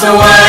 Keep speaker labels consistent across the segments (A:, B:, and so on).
A: สว่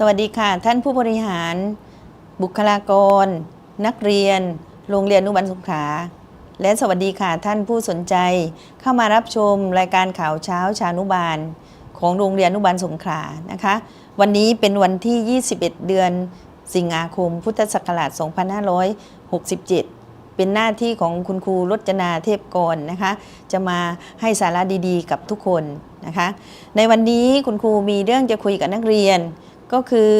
A: สวัสดีค่ะ ท่า
B: นผู้บริหาร บุคลากร นักเรียน โรงเรียนอนุบาลสงขลาและสวัสดีค่ะท่านผู้สนใจ เข้ามารับชมรายการข่าวเช้าชานุบาล ของโรงเรียนอนุบาลสงขลานะคะ วันนี้เป็นวันที่ 21 เดือน สิงหาคม พุทธศักราช 2567 เป็นหน้าที่ของคุณครูรจนาเทพกรนะคะ จะมาให้สาระดีๆ กับทุกคนนะคะ ในวันนี้คุณครูมีเรื่องจะคุยกับนักเรียน ก็คือ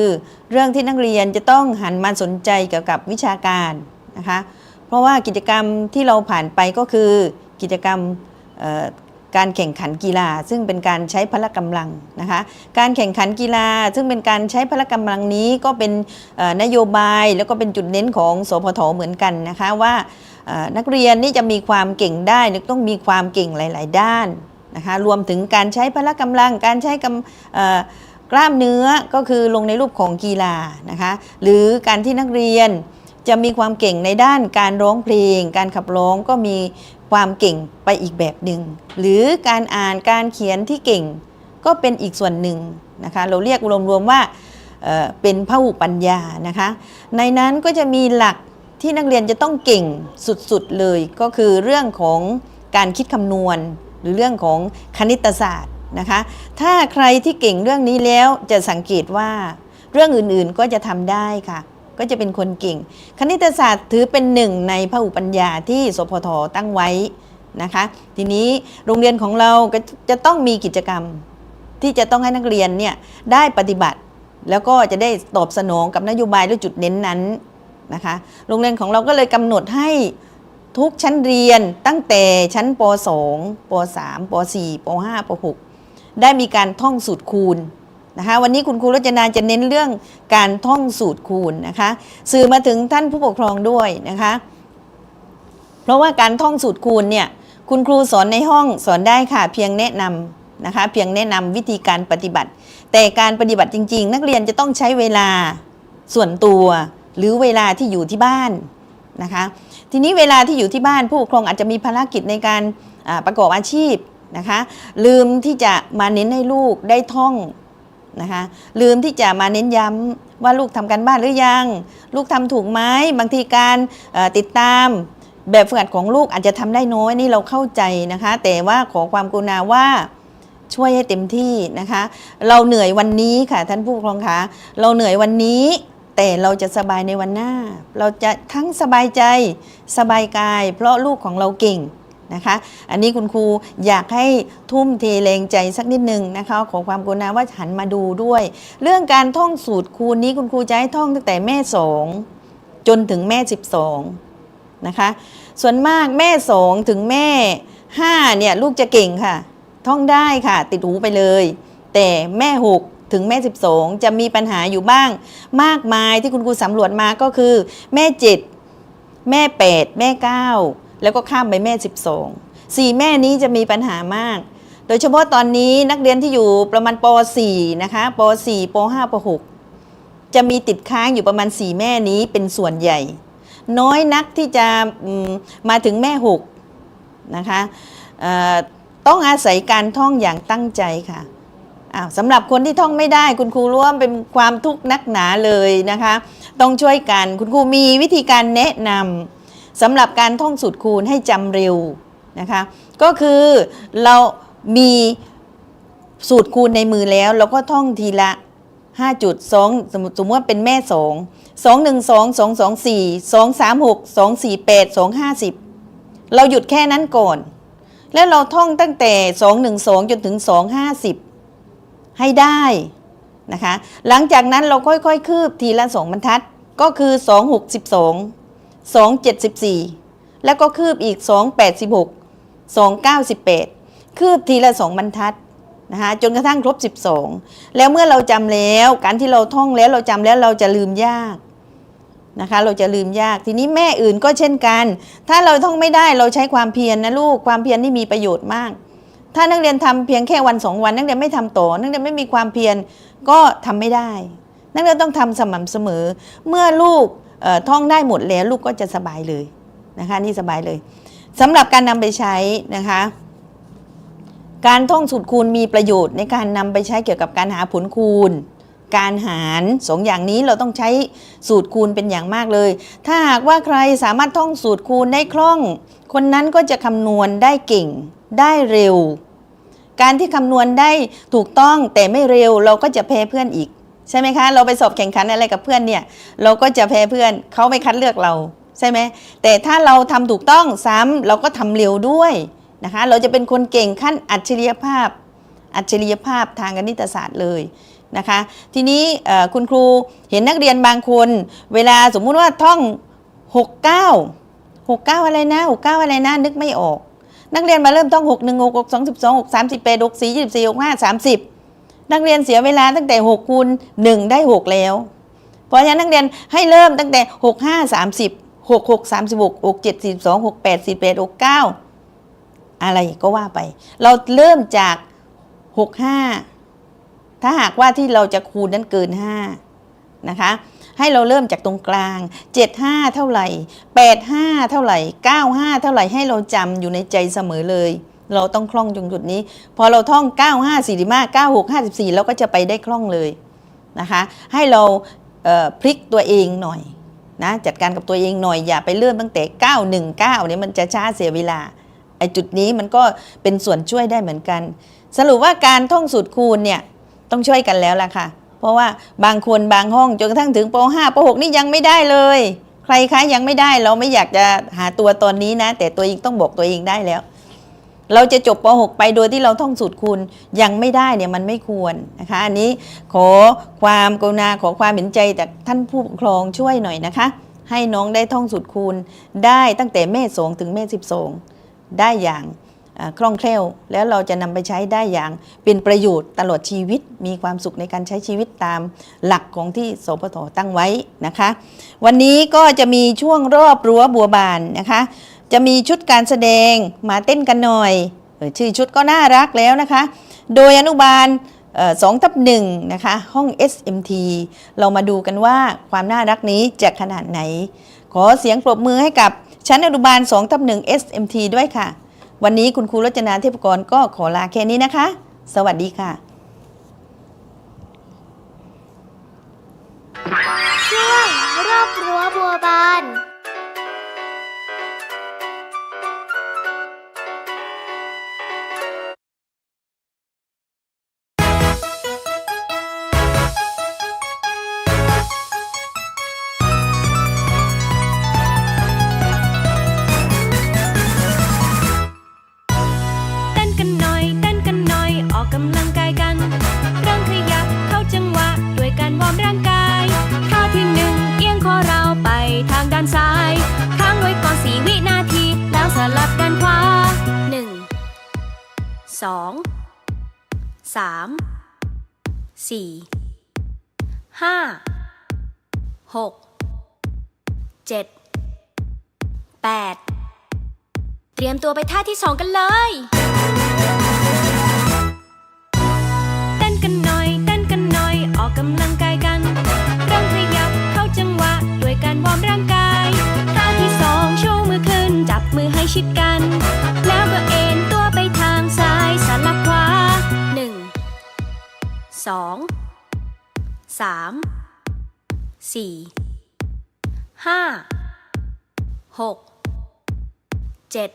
B: เรื่องที่นักเรียนจะต้องหันมาสนใจเกี่ยวกับวิชาการนะคะเพราะว่ากิจกรรมที่เราผ่านไปก็คือกิจกรรมการแข่งขันกีฬา ซึ่งเป็นการใช้พละกำลังนะคะการแข่งขันกีฬา ซึ่งเป็นการใช้พละกำลังนี้ก็เป็นนโยบายแล้วก็เป็นจุดเน้นของสพทเหมือนกันนะคะว่านักเรียนนี่จะมีความเก่งได้ต้องมีความเก่งหลาย ๆ ด้านนะคะรวมถึงการใช้พละกำลัง การใช้กำ กล้ามเนื้อก็คือลงในรูปของกีฬานะคะหรือการที่นักเรียนจะมีความเก่งในด้านการร้องเพลง การขับร้องก็มีความเก่งไปอีกแบบหนึ่งหรือการอ่านการเขียนที่เก่งก็เป็นอีกส่วนหนึ่งนะคะเราเรียกรวมๆว่าเเป็นพหุปัญญานะคะในนั้นก็จะมีหลักที่นักเรียนจะต้องเก่งสุดๆเลย ก็คือเรื่องของการคิดคำนวณ หรือเรื่องของคณิตศาสตร์ นะคะ ถ้าใครที่เก่งเรื่องนี้แล้วจะสังเกตว่าเรื่องอื่นๆก็จะทำได้ค่ะ ก็จะเป็นคนเก่ง คณิตศาสตร์ถือเป็นหนึ่งในพหุปัญญาที่สพทตั้งไว้นะคะ ทีนี้โรงเรียนของเราก็จะต้องมีกิจกรรมที่จะต้องให้นักเรียนเนี่ยได้ปฏิบัติ แล้วก็จะได้ตอบสนองกับนโยบายและจุดเน้นนั้นนะคะ โรงเรียนของเราก็เลยกำหนดให้ทุกชั้นเรียนตั้งแต่ชั้นป .2 ป .3 ป .4 ป .5 ป .6 ได้มีการท่องสูตรคูณนะคะวันนี้คุณครูรจนาจะเน้นเรื่องการท่องสูตรคูณนะคะสื่อมาถึงท่านผู้ปกครองด้วยนะคะเพราะว่าการท่องสูตรคูณเนี่ยคุณครูสอนในห้องสอนได้ค่ะเพียงแนะนำนะคะเพียงแนะนำวิธีการปฏิบัติ แต่การปฏิบัติจริง ๆ นักเรียนจะต้องใช้เวลาส่วนตัว หรือเวลาที่อยู่ที่บ้านนะคะทีนี้เวลาที่อยู่ที่บ้านผู้ปกครองอาจจะมีภารกิจในการประกอบอาชีพ นะคะ ลืมที่จะมาเน้นให้ลูกได้ท่องนะคะลืมที่จะมาเน้นย้ำว่าลูกทำการบ้านหรือยัง ลูกทำถูกไหมบางทีการติดตามแบบฝึกหัดของลูกอาจจะทำได้น้อยนี่เราเข้าใจนะคะ แต่ว่าขอความกรุณาว่าช่วยให้เต็มที่นะคะ เราเหนื่อยวันนี้ค่ะท่านผู้ปกครองคะเราเหนื่อยวันนี้ แต่เราจะสบายในวันหน้า เราจะทั้งสบายใจสบายกาย เพราะลูกของเราเก่ง นะคะ อันนี้คุณครูอยากให้ทุ่มเทแรงใจสักนิดหนึ่งนะคะขอความกรุณาว่าหันมาดูด้วย เรื่องการท่องสูตรคูณนี้คุณครูจะให้ท่องตั้งแต่แม่สองจนถึงแม่ 12นะคะ ส่วนมากแม่สองถึงแม่ห้าเนี่ยลูกจะเก่งค่ะ ท่องได้ค่ะติดหูไปเลย แต่แม่หกถึงแม่ 12 จะมีปัญหาอยู่บ้าง มากมายที่คุณครูสำรวจมาก็คือ แม่ 7 แม่ 8 แม่ 9 แล้วก็ข้ามไปแม่ 12สี่แม่นี้จะมีปัญหามาก โดยเฉพาะตอนนี้นักเรียนที่อยู่ประมาณป .4 นะคะป .4 ป .5 ป .6 จะมีติดค้างอยู่ประมาณ 4 แม่นี้เป็นส่วนใหญ่ น้อยนักที่จะมาถึงแม่ 6 นะคะต้องอาศัยการท่องอย่างตั้งใจค่ะอ้าวสำหรับคนที่ท่องไม่ได้คุณครูร่วาเป็นความทุกข์นักหนาเลยนะคะ ต้องช่วยกันคุณครูมีวิธีการแนะนำ สำหรับการท่องสูตรคูณให้จำเร็วนะคะก็คือเรามีสูตรคูณในมือแล้วเราก็ท่องทีละ 5 จุด 2 สมมติสมมติว่าเป็นแม่ 2 2 1 2 2 2 4 2 3 6 2 4 8 2 50 เราหยุดแค่นั้นก่อน แล้วเราท่องตั้งแต่ 2 1 2 จนถึง 2 50 ให้ได้นะคะหลังจากนั้นเราค่อยๆ คืบทีละ 2 บรรทัดก็คือ 2 6 12 2 74 แล้วก็คืบอีก 2 86 2 98 คืบทีละ 2 บรรทัดนะคะจนกระทั่งครบ 12 แล้วเมื่อเราจำแล้วการที่เราท่องแล้วเราจำแล้วเราจะลืมยากนะคะเราจะลืมยากทีนี้แม่อื่นก็เช่นกัน ถ้าเราท่องไม่ได้เราใช้ความเพียรนนะลูกความเพียรนี่มีประโยชน์มาก ถ้านักเรียนทำเพียงแค่วันสองวัน นักเรียนไม่ทำต่อนักเรียนไม่มีความเพียรก็ทำไม่ได้ นักเรียนต้องทำสม่ำเสมอ เมื่อลูก ท่องได้หมดแล้วลูกก็จะสบายเลยนะคะนี่สบายเลยสำหรับการนำไปใช้นะคะการท่องสูตรคูณมีประโยชน์ในการนำไปใช้เกี่ยวกับการหาผลคูณ การหารสองอย่างนี้เราต้องใช้สูตรคูณเป็นอย่างมากเลย ถ้าหากว่าใครสามารถท่องสูตรคูณได้คล่อง คนนั้นก็จะคำนวณได้เก่งได้เร็ว การที่คำนวณได้ถูกต้องแต่ไม่เร็วเราก็จะแพ้เพื่อนอีก ใช่ไหมคะ เราไปสอบแข่งขันอะไรกับเพื่อนเนี่ย เราก็จะแพ้เพื่อนเขาไม่คัดเลือกเราใช่ไหมแต่ถ้าเราทำถูกต้องซ้ำเราก็ทำเร็วด้วยนะคะ เราจะเป็นคนเก่งขั้นอัจฉริยภาพ อัจฉริยภาพทางคณิตศาสตร์เลยนะคะ ทีนี้คุณครูเห็นนักเรียนบางคน เวลาสมมุติว่าท่อง 69 69 อะไรนะ 69 อะไรนะ นึกไม่ออก นักเรียนมาเริ่มต้อง 6 1 6 6 2 12 6 38 6 4 24 6 5 30 นักเรียนเสียเวลาตั้งแต่6คูณ1ได้ 6 แล้ว เพราะฉะนั้นนักเรียนให้เริ่มตั้งแต่ 6 5 30 6 6 36 6 7 42 6 8 48 6 9 อะไรก็ว่าไป เราเริ่มจาก 65 ถ้าหากว่าที่เราจะคูณนั้นเกิน 5 นะคะให้เราเริ่มจากตรงกลาง 75 เท่าไหร่ 85 เท่าไหร่ 95 เท่าไหร่ให้เราจำอยู่ในใจเสมอเลย เราต้องคล่องตรงจุดนี้ พอเราท่อง 95 45 96 54 เราก็จะไปได้คล่องเลยนะคะ ให้เราเพลิกตัวเองหน่อยนะจัดการกับตัวเองหน่อยอย่าไปเริ่มตั้งแต่ 919เนี่ยมันจะช้าเสียเวลาไอ้จุดนี้มันก็เป็นส่วนช่วยได้เหมือนกัน สรุปว่าการท่องสูตรคูณเนี่ยต้องช่วยกันแล้วล่ะค่ะ เพราะว่าบางคนบางห้องจนกระทั่งถึงป .5 ป .6 นี่ยังไม่ได้เลย ใครคะยังไม่ได้เราไม่อยากจะหาตัวตอนนี้นะ แต่ตัวเองต้องบอกตัวเองได้แล้ว เราจะจบป .6 ไปโดยที่เราท่องสูตรคูณยังไม่ได้เนี่ยมันไม่ควรนะคะอันนี้ขอความกรุณาขอความเห็นใจจากท่านผู้ปกครองช่วยหน่อยนะคะ ให้น้องได้ท่องสูตรคูณได้ตั้งแต่แม่สองถึงแม่สิบสองได้อย่างคล่องแคล่ว แล้วเราจะนำไปใช้ได้อย่างเป็นประโยชน์ตลอดชีวิต มีความสุขในการใช้ชีวิตตามหลักของที่สพทตั้งไว้นะคะ วันนี้ก็จะมีช่วงรอบรั้วบัวบานนะคะ จะมีชุดการแสดงมาเต้นกันหน่อยชื่อชุดก็น่ารักแล้วนะคะ โดยอนุบาลสองทับหนึ่งนะคะ ห้อง SMT เรามาดูกันว่าความน่ารักนี้จะขนาดไหน ขอเสียงปรบมือให้กับชั้นอนุบาล2ทับ1 SMT ด้วยค่ะ วันนี้คุณครูรจนาเทพกรก็ขอลาแค่นี้นะคะ สวัสดีค่ะ
C: ช่วงรอบรั้วบัวบาน
D: สองสามสี่ห้าหกเจ็ดแปดเตรียมตัวไปท่าที่สองกันเลยเต้นกันหน่อยเต้นกันหน่อยออกกำลังกาย สองสามสี่ห้าหกเจ็ด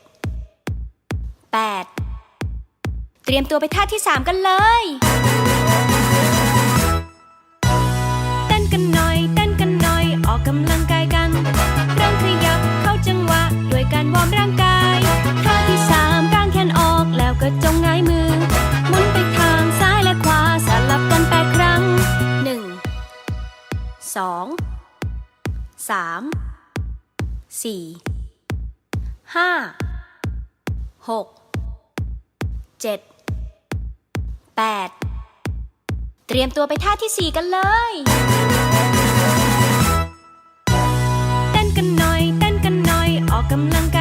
D: แปดเตรียมตัวไปท่าที่สามกันเลยเต้นกันหน่อยเต้นกันหน่อยออกกำลังกายกันเริ่มขยับเข้าจังหวะด้วยการวอร์มร่างกาย สองสามสี่ห้าหกเจ็ดแปดเตรียมตัวไปท่าที่4กันเลย เต้นกันหน่อย เต้นกันหน่อย ออกกำลังก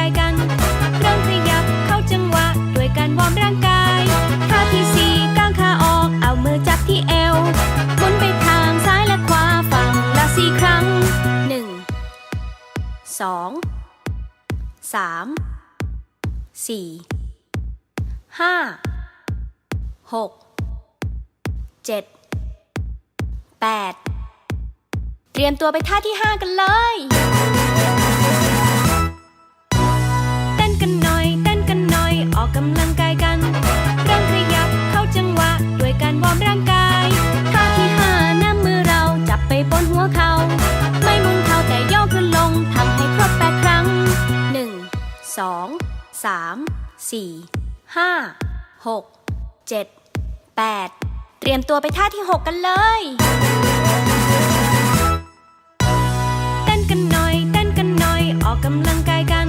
D: าย งละสี่ครั้ง 1 2 3 4 5 6เจ็ดแปดเตรียมตัวไปท่าที่ห้ากันเลยเต้นกันหน่อยเต้นกันหน่อยออกกำลังกายามสี่ห้าหกเจ็ดแปดเตรียมตัวไปท่าที่6กันเลย เต้นกันหน่อย เต้นกันหน่อย ออกกำลังกายกัน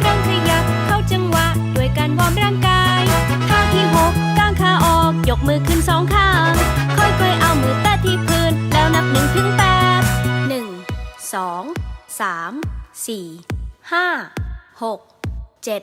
D: เริ่มขยับเข้าจังหวะ ด้วยการวอร์มร่างกายท่าที่6กางขาออก ยกมือขึ้นสองข้าง ค่อยๆเอามือแตะที่พื้น แล้วนับหนึ่งถึงแปดหนึ่งสองสามสี่ห้าหกเจ็ด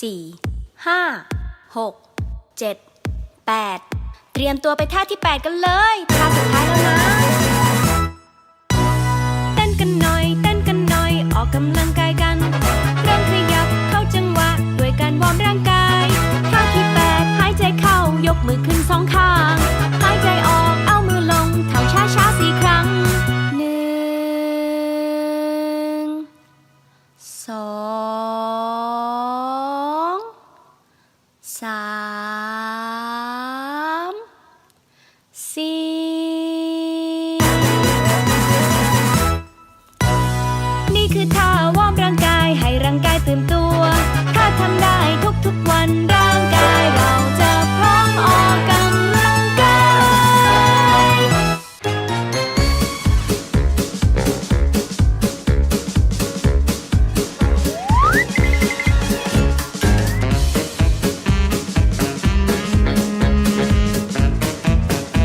D: สี่ห้าหกเจ็ดแปดเตรียมตัวไปท่าที่ 8 กันเลยท่าสุดท้ายแล้วนะ เต้นกันหน่อย เต้นกันหน่อย ออกกำลังกายกัน เริ่มขยับเข้าจังหวะด้วยการวอร์มร่างกายท่าที่ 8 หายใจเข้ายกมือขึ้นสองข้าง